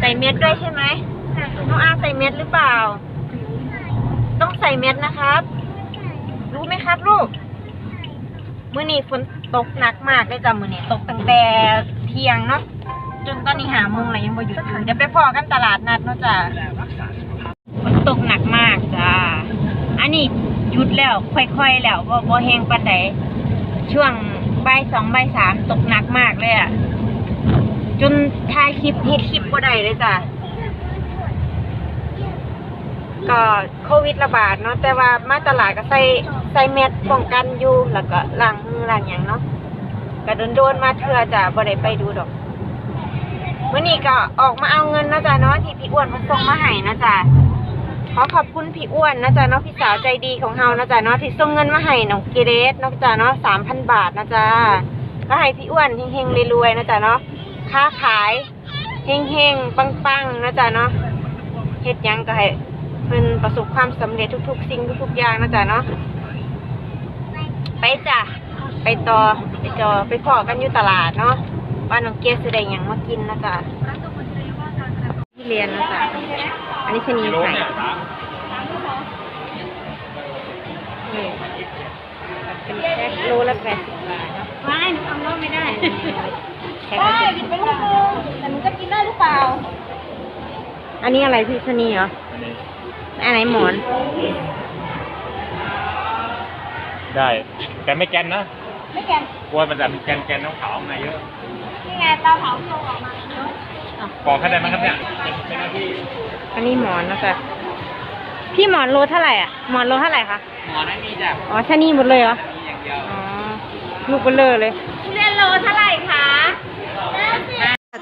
ใส่เม็ดด้วยใช่ไหมน้องอาใส่เม็ดหรือเปล่า ต้องใส่เม็ดนะครับ รู้ไหมครับลูกมื่อนี้ฝนตกหนักมากเลยจ้ะมื่อนี้ตกตั้งแต่เที่ยงเนาะจนตอนนี้หาโมงแล้วยังบ่หยุดเดี๋ยวไปพอกันตลาดนัดเนาะจ้ะฝนตกหนักมากจ้ะอันนี้หยุดแล้ว ค่อยๆแล้วบ่บ่แห้งปานใดช่วงบ่ายสองบ่ายสามตกหนักมากเลยอะจนายคลิปเฮ็ดคลิปบ่ได้เลยจ้ะก็โควิดระบาดเนาะแต่ว่ามาตลาดก็ใส่ใส่แมสป้องกันอยู่แล้วก็ล้างมือล้างหยังเนาะก็โดนๆมาเทื่อจ้ะบ่ได้ไปดูดอกมื้อนี้ก็ออกมาเอาเงินนะจ๊ะเนาะที่พี่อ้วนมาส่งมาให้นะจ๊ะขอขอบคุณพี่อ้วนนะจ๊ะเนาะพี่สาวใจดีของเฮานะจ๊ะเนาะที่ส่งเงินมาให้น้องเกเรสเนาะจ๊ะเนาะ3,000บาทนะจ๊ะก็ให้พี่อ้วนเฮงๆรวยๆนะจ๊ะเนาะค้าขาย เฮงๆ ปังๆนะจ๊ะเนาะเฮ็ดหยังก็ให้เพิ่นประสบความสำเร็จทุกๆ สิ่งทุกๆอย่างนะจ๊ะเนาะไปจ้ะไปต่อไปจอไปพอกันอยู่ตลาดเนาะว่าน้องเกียร์สิได้หยังมากินนะจ๊ะที่เรียนนะจ๊ะอันนี้ชะนีไข่นี่เป็นแพ็คโลละแปดสิบบาทเนาะไม่หนูทำรอบไม่ได้แพ็คละสิบเป็นลูกนึงแต่หนูจะกินได้หรือ เปล่า อันนี้อะไรพี่ชะนีเหรอ อันไหนหมอน ได้ แต่ไม่แกนนะไม่แกนกลัวมันแบบแกนแกนน้องขาวออกมาเยอะ นี่ไงเตาเผาที่เอาออกมาเนอะปอกให้ได้ไหมครับเนี่ยเป็นเป็นหน้าที่ อันนี้หมอนนะจ๊ะพี่หมอนโลเท่าไหร่อะ หมอนโลเท่าไหร่คะ หมอนั่นมีจ้ะ อ๋อชะนีหมดเลยเหรอ มีอย่างเดียว อ๋อ ลูกเบลเลอเลยทุเรียนโลเท่าไหร่คะ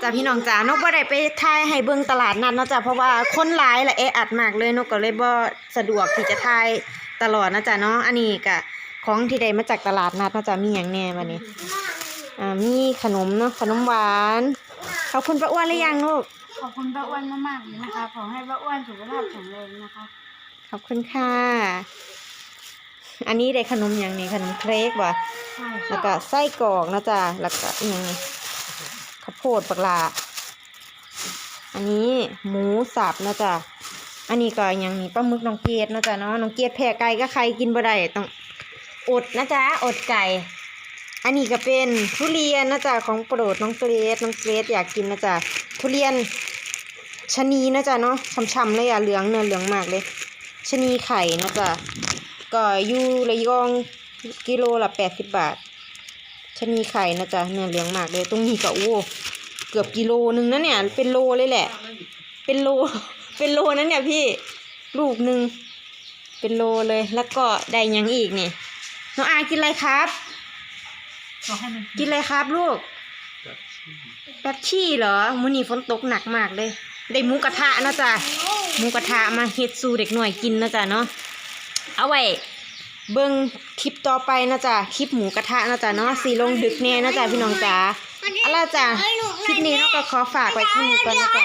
จ้าพี่น้องจ๋านกบ่ได้ไปถ่ายให้เบิ่งตลาดนัดเนาะจ้ะเพราะว่าคนหลายและเอะอัดมากเลยนกก็เลยบ่สะดวกที่จะถ่ายตลอดนะจ๊ะเนาะอันนี้ก็ของที่ได้มาจากตลาดนัดเนาะจ้ะมีหยังแหน่บัดนี้อ่ามีขนมเนาะขนมหวานขอบคุณป้าอ้วนหรือยังลูกขอบคุณป้าอ้วนมากๆเลยนะคะขอให้ป้าอ้วนสุขภาพแข็งแรงนะคะขอบคุณค่ะ อันนี้ได้ขนมอย่างนี้ขนมเค้กว่ะใช่แล้วก็ไส้กรอกนะจ๊ะแล้วก็อหยัง ข้าวโพดปลาอันนี้หมูสับนะจ๊ะอันนี้ก็ยังนี่ปลาหมึกน้องเกดนะจ๊ะเนาะน้องเกดแพ้ไก่ก็ใครกินบ่ได้ต้องอดนะจ๊ะอดไก่ อันนี้ก็เป็นทุเรียนนะจ๊ะของโปรดน้องเกรดน้องเกรดอยากกินนะจ๊ะทุเรียนชะนีนะจ๊ะเนาะช่ำๆเลยอะเหลืองเนื้อเหลืองมากเลยชะนีไข่นะจ๊ะก็อยู่ระยองกิโลละแปดสิบบาท ชนีไข่นะจ๊ะเนื้อเหลืองมากเลยตรงนี้ก็โอ้เกือบกิโลนึงนะเนี่ย เป็นโลเลยแหละ เป็นโล เป็นโลนั้นเนี่ยพี่ลูกหนึ่งเป็นโลเลยแล้วก็ได้ยังอีกนี่น้องอากินอะไรครับ กินอะไรครับลูกแป๊บชี่เหรอมื้อนี้ฝนตกหนักมากเลย ได้หมูกระทะนะจ๊ะหมูกระทะมาเฮ็ดสู่เด็กหน่อยกินนะจ๊ะเนาะเอาไว้ เบิ่งคลิปต่อไปนะจ๊ะคลิปหมูกระทะนะจ๊ะเนาะสีลงดึกแน่นะจ๊ะพี่น้องจ๋าเอาล่ะจ้ะคลิปนี้เนาก็ขอฝากไว้ที่นี้ก่อนนะจ๊ะ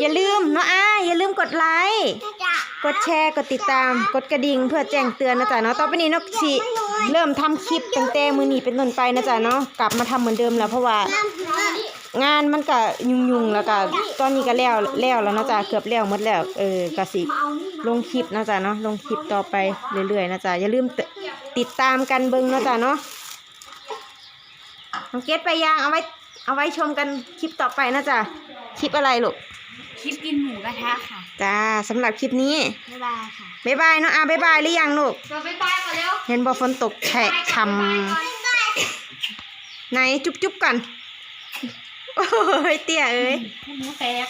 อย่าลืมเนาะอ่าอย่าลืมกดไลค์กดแชร์กดติดตาม กดกระดิ่งเพื่อแจ้งเตือนนะจ๊ะเนาะต่อไปนี้นาะสิเริ่มทำคลิปตั้งแต่มื้อนี้เป็นต้นไปนะจ๊ะเนาะกลับมาทำเหมือนเดิมแล้วเพราะว่า งานมันก็ยุ่งๆแล้วก็ตอนนี้ก็แล้วแล้วแล้วเนาะจ๊ะเกือบแล้วหมดแล้วเออก็สิลงคลิปนะจ๊ะเนาะลงคลิปต่อไปเรื่อยๆนะจ๊ะอย่าลืมติติดตามกันเบิ้งนะจ๊ะเนาะน้องเกดไปยางเอาไว้เอาไว้ชมกันคลิปต่อไปนะจ๊ะคลิปอะไรลูกคลิปกินหมูกระทะค่ะจ้าสำหรับคลิปนี้บ๊ายบายค่ะบ๊ายบายเนาะอะบ๊ายบายหรือยังลูกเราบ๊ายบายก่อนเร็วเห็นบอฝนตกแฉะช่ำไหนจุ๊บๆก่อน โอ้ยเตี้ยเอ้ยหมูแตก